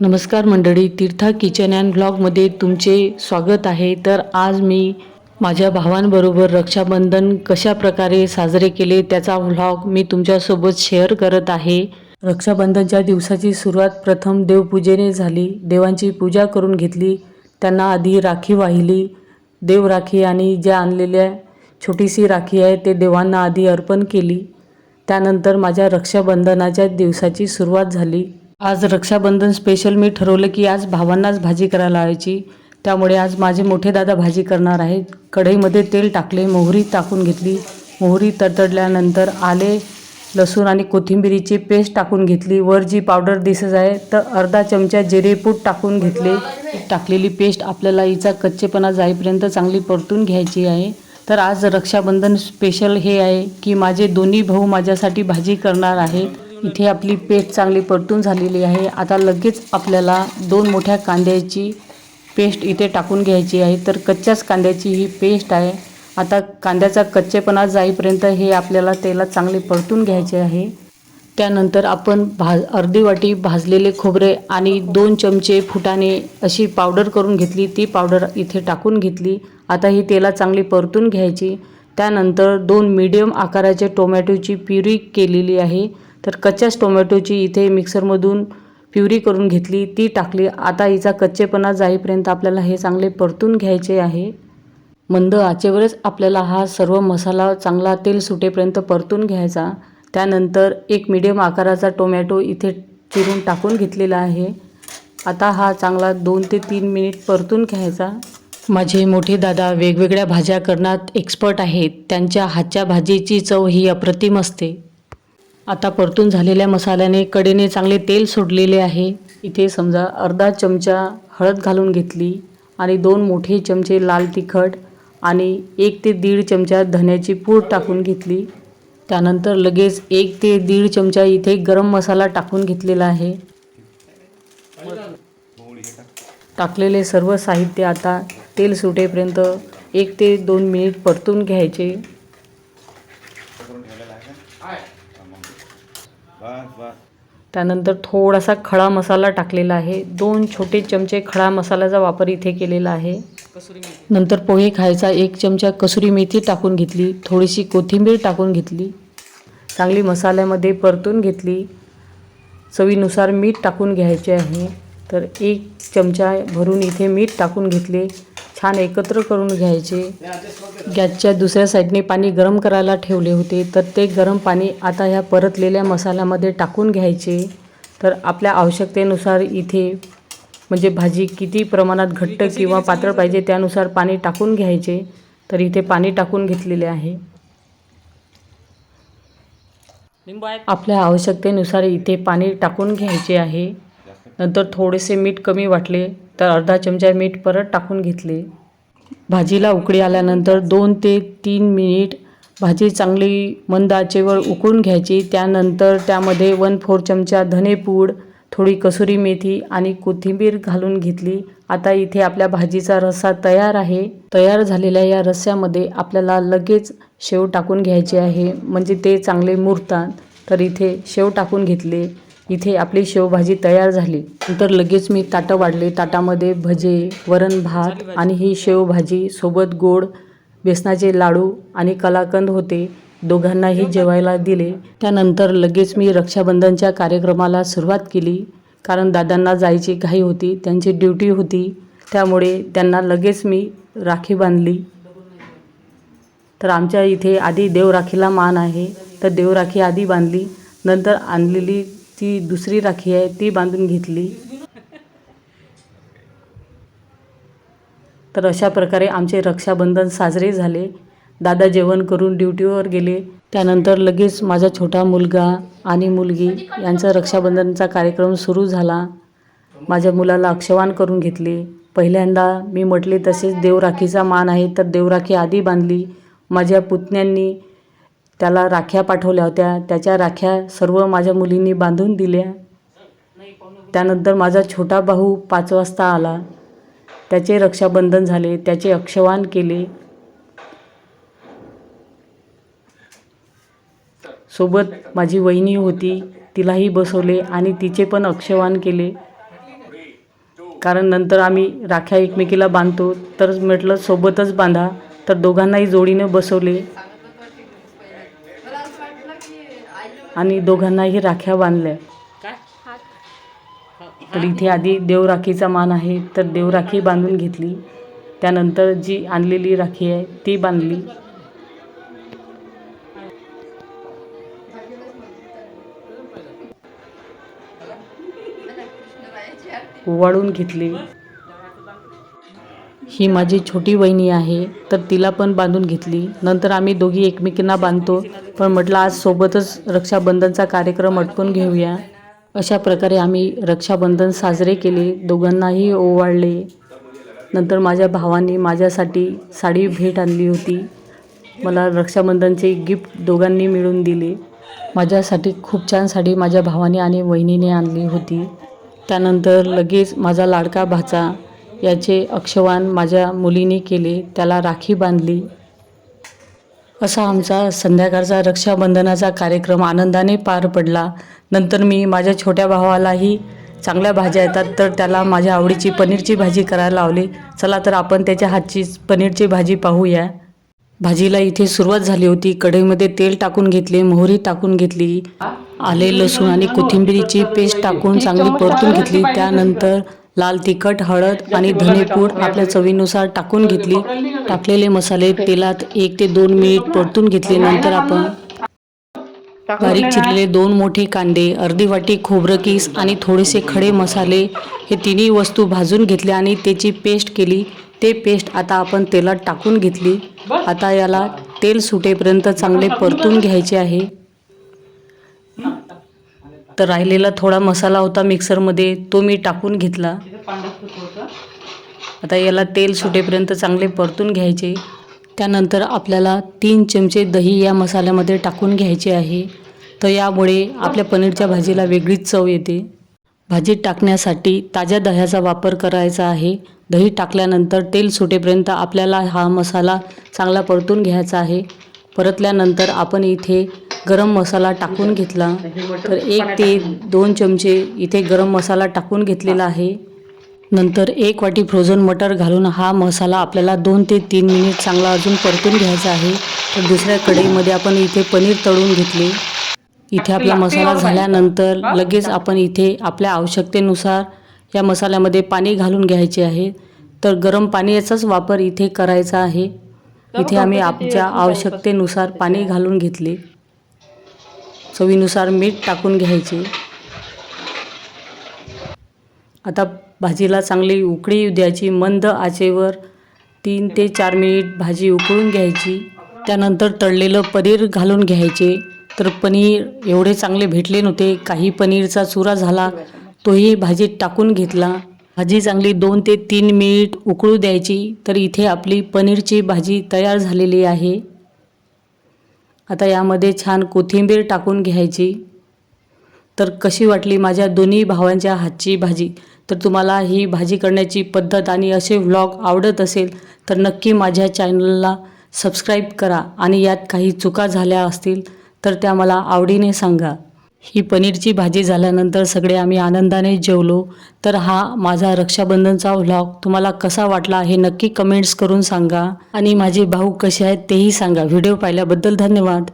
नमस्कार मंडळी तीर्था kitchen and ब्लॉगमध्ये तुमचे स्वागत आहे. तर आज मी माझ्या भावांबरोबर रक्षाबंधन कशा प्रकारे साजरे केले त्याचा व्लॉग मी तुमच्यासोबत शेअर करत आहे. रक्षाबंधनच्या दिवसाची सुरुवात प्रथम देवपूजेने झाली. देवांची पूजा करून घेतली. त्यांना आधी राखी वाहिली. देव राखी आणि ज्या आणलेल्या छोटीशी राखी आहे ते देवांना आधी अर्पण केली. त्यानंतर माझ्या रक्षाबंधनाच्या दिवसाची सुरुवात झाली. आज रक्षाबंधन स्पेशल मी ठरवलं की आज भावांनाच भाजी करायला लावायची. त्यामुळे आज माझे मोठे दादा भाजी करणार आहेत. कढईमध्ये तेल टाकले मोहरी टाकून घेतली. मोहरी तडतडल्यानंतर आले लसूण आणि कोथिंबिरीची पेस्ट टाकून घेतली. वर जी पावडर दिसत आहे तर अर्धा चमचा जिरेपूट टाकून घेतले. टाकलेली पेस्ट आपल्याला हिचा कच्चेपणा जाईपर्यंत चांगली परतून घ्यायची आहे. तर आज रक्षाबंधन स्पेशल हे आहे की माझे दोन्ही भाऊ माझ्यासाठी भाजी करणार आहेत. इथे आपली पेस्ट चांगली परतून झालेली आहे. आता लगेच आपल्याला दोन मोठ्या कांद्याची पेस्ट इथे टाकून घ्यायची आहे. तर कच्च्याच कांद्याची ही पेस्ट आहे. आता कांद्याचा कच्चेपणा जाईपर्यंत हे आपल्याला तेलात चांगले परतून घ्यायचे आहे. त्यानंतर आपण भा अर्धी वाटी भाजलेले खोबरे आणि दोन चमचे फुटाणे अशी पावडर करून घेतली. ती पावडर इथे टाकून घेतली. आता ही तेलात चांगली परतून घ्यायची. त्यानंतर दोन मीडियम आकाराच्या टोमॅटोची प्युरी केलेली आहे. तर कच्च्याच टोमॅटोची इथे मिक्सरमधून प्युरी करून घेतली ती टाकली. आता हिचा कच्चेपणा जाईपर्यंत आपल्याला हे चांगले परतून घ्यायचे आहे. मंद आचेवरच आपल्याला हा सर्व मसाला चांगला तेल सुटेपर्यंत परतून घ्यायचा. त्यानंतर एक मिडियम आकाराचा टोमॅटो इथे चिरून टाकून घेतलेला आहे. आता हा चांगला दोन ते तीन मिनिट परतून घ्यायचा. माझे मोठे दादा वेगवेगळ्या भाज्या करण्यात एक्सपर्ट आहेत. त्यांच्या हातच्या भाजीची चव ही अप्रतिम असते. आता परतून झालेल्या मसाल्याने कडेने चांगले तेल सोडलेले आहे. इथे समजा अर्धा चमचा हळद घालून घेतली आणि दोन मोठे चमचे लाल तिखट आणि एक ते दीड चमचा धन्याची पूड टाकून घेतली. त्यानंतर लगेच एक ते दीड चमचा इथे गरम मसाला टाकून घेतलेला आहे. टाकलेले सर्व साहित्य आता तेल सुटेपर्यंत एक ते दोन मिनिट परतून घ्यायचे. त्यानंतर थोडासा खडा मसाला टाकलेला आहे. दोन छोटे चमचे खडा मसाल्याचा वापर इथे केलेला आहे. नंतर पोहे खायचा एक चमचा कसुरी मेथी टाकून घेतली. थोडीशी कोथिंबीर टाकून घेतली. चांगली मसाल्यामध्ये परतून घेतली. चवीनुसार मीठ टाकून घ्यायचे आहे. तर एक चमचा भरून इथे मीठ टाकून घेतले. छान एकत्र करून घ्यायचे. गॅसच्या दुसऱ्या साईडने पाणी गरम करायला ठेवले होते. तर ते गरम पाणी आता ह्या परतलेल्या मसाल्यामध्ये टाकून घ्यायचे. तर आपल्या आवश्यकतेनुसार इथे म्हणजे भाजी किती प्रमाणात घट्ट किंवा पातळ पाहिजे त्यानुसार पाणी टाकून घ्यायचे. तर इथे पाणी टाकून घेतलेले आहे. आपल्या आवश्यकतेनुसार इथे पाणी टाकून घ्यायचे आहे. नंतर थोडेसे मीठ कमी वाटले तर अर्धा चमचा मीठ परत टाकून घेतले. भाजीला उकळी आल्यानंतर दोन ते तीन मिनिट भाजी चांगली मंद आचेवर उकळून घ्यायची. त्यानंतर त्यामध्ये वन फोर चमचा धनेपूड थोडी कसुरी मेथी आणि कोथिंबीर घालून घेतली. आता इथे आपल्या भाजीचा रस्सा तयार आहे. तयार झालेल्या या रस्स्यामध्ये आपल्याला लगेच शेव टाकून घ्यायचे आहे. म्हणजे ते चांगले मुरतात. तर इथे शेव टाकून घेतले. इथे आपली शेवभाजी तयार झाली. नंतर लगेच मी ताटं वाढले. ताटामध्ये भजे वरण भात आणि ही शेवभाजी सोबत गोड बेसनाचे लाडू आणि कलाकंद होते. दोघांनाही जेवायला दिले. त्यानंतर लगेच मी रक्षाबंधनच्या कार्यक्रमाला सुरुवात केली. कारण दादांना जायची घाई होती. त्यांची ड्युटी होती. त्यामुळे त्यांना लगेच मी राखी बांधली. तर आमच्या इथे आधी देवराखीला मान आहे. तर देवराखी आधी बांधली. नंतर आणलेली ती दुसरी राखी आहे ती बांधून घेतली. तर अशा प्रकारे आमचे रक्षाबंधन साजरे झाले. दादा जेवण करून ड्युटीवर गेले. त्यानंतर लगेच माझा छोटा मुलगा आणि मुलगी यांचा रक्षाबंधनचा कार्यक्रम सुरू झाला. माझ्या मुलाला अक्षवान करून घेतले. पहिल्यांदा मी म्हटले तसेच देवराखीचा मान आहे. तर देवराखी आधी बांधली. माझ्या पुतण्यांनी त्याला राख्या पाठवल्या होत्या. त्याच्या राख्या सर्व माझ्या मुलींनी बांधून दिल्या. त्यानंतर माझा छोटा भाऊ पाच वाजता आला. त्याचे रक्षाबंधन झाले. त्याचे अक्षवान केले. सोबत माझी वहिनी होती. तिलाही बसवले आणि तिचे पण अक्षवान केले. कारण नंतर आम्ही राख्या एकमेकीला बांधतो. तर म्हटलं सोबतच बांधा. तर दोघांनाही जोडीनं बसवले. आणि दोघांनाही राख्या बांधल्या. तर इथे आधी देवराखीचा मान आहे तर देवराखी बांधून घेतली. त्यानंतर जी आणलेली राखी आहे ती बांधली. ओवाळून घेतली. ही माझी छोटी वहिनी आहे तर तिला पण बांधून घेतली. नंतर आम्ही दोघी एकमेकींना बांधतो. पण म्हटलं आज सोबतच रक्षाबंधनचा कार्यक्रम अटकून घेऊया. अशा प्रकारे आम्ही रक्षाबंधन साजरे केले. दोघांनाही ओवाळले. नंतर माझ्या भावाने माझ्यासाठी साडी भेट आणली होती. मला रक्षाबंधनचे गिफ्ट दोघांनी मिळून दिले. माझ्यासाठी खूप छान साडी माझ्या भावाने आणि वहिनीने आणली होती. त्यानंतर लगेच माझा लाडका भाचा याचे अक्षवान माझ्या मुलीने केले त्याला राखी बांधली. असा आमचा संध्याकाळचा रक्षाबंधनाचा कार्यक्रम आनंदाने पार पडला. नंतर मी माझ्या छोट्या भावालाही चांगल्या भाज्या येतात तर त्याला माझ्या आवडीची पनीरची भाजी करायला लावली. चला तर आपण त्याच्या हातची पनीरची भाजी पाहूया. भाजीला इथे सुरुवात झाली होती. कढईमध्ये तेल टाकून घेतले मोहरी टाकून घेतली. आले लसूण आणि कोथिंबिरीची पेस्ट टाकून चांगली परतून घेतली. त्यानंतर लाल तिखट हळद आणि धनेपूड आपल्या चवीनुसार टाकून घेतली. टाकलेले मसाले तेलात एक ते दोन मिनिट परतून घेतले. नंतर आपण बारीक चिरलेले दोन मोठे कांदे अर्धी वाटी खोबरं किस आणि थोडेसे खडे मसाले हे तिन्ही वस्तू भाजून घेतले आणि त्याची पेस्ट केली. ते पेस्ट आता आपण तेलात टाकून घेतली. आता याला तेल सुटेपर्यंत चांगले परतून घ्यायचे आहे. तर राहिलेला थोडा मसाला होता मिक्सरमध्ये तो मी टाकून घेतला. आता याला तेल सुटेपर्यंत चांगले परतून घ्यायचे. त्यानंतर आपल्याला तीन चमचे दही या मसाल्यामध्ये टाकून घ्यायचे आहे. तर यामुळे आपल्या पनीरच्या भाजीला वेगळीच चव येते. भाजीत टाकण्यासाठी ताज्या दह्याचा वापर करायचा आहे. दही टाकल्यानंतर तेल सुटेपर्यंत आपल्याला हा मसाला चांगला परतून घ्यायचा आहे. परतल्यानंतर आपण इथे गरम मसाला टाकून घेतला. तर एक ते दोन चमचे इथे गरम मसाला टाकून घेतलेला आहे. नंतर एक वाटी फ्रोझन मटर घालून हा मसाला आपल्याला दोन ते तीन मिनिट चांगला अजून परतून घ्यायचा आहे. तर दुसऱ्या कढईमध्ये आपण इथे पनीर तळून घेतले. इथे आपला मसाला झाल्यानंतर लगेच आपण इथे आपल्या आवश्यकतेनुसार या मसाल्यामध्ये पाणी घालून घ्यायचे आहे. तर गरम पाण्याचाच वापर इथे करायचा आहे. इथे आम्ही आमच्या आवश्यकतेनुसार पाणी घालून घेतले. चवीनुसार मीठ टाकून घ्यायचे. आता भाजीला चांगली उकळी येऊ द्यायची. मंद आचेवर तीन ते चार मिनिट भाजी उकळून घ्यायची. त्यानंतर तळलेलं पनीर घालून घ्यायचे. तर पनीर एवढे चांगले भेटले नव्हते. काही पनीरचा चुरा झाला. तोही भाजीत टाकून घेतला. भाजी चांगली दोन ते तीन मिनिट उकळू द्यायची. तर इथे आपली पनीरची भाजी तयार झालेली आहे. आता यामध्ये छान कोथिंबीर टाकून घ्यायची. तर कशी वाटली माझ्या दोन्ही भावांच्या हातची भाजी? तर तुम्हाला ही भाजी करण्याची पद्धत आणि असे व्लॉग आवडत असेल तर नक्की माझ्या चॅनलला सबस्क्राईब करा आणि यात काही चुका झाल्या असतील तर त्या मला आवडीने सांगा. ही पनीरची भाजी झाल्यानंतर सगळे आम्ही आनंदाने जेवलो. तर हा माझा रक्षाबंधनचा व्लॉग तुम्हाला कसा वाटला हे नक्की कमेंट्स करून सांगा. आणि माझे भाऊ कसे आहेत तेही सांगा. व्हिडिओ पाहिल्याबद्दल धन्यवाद.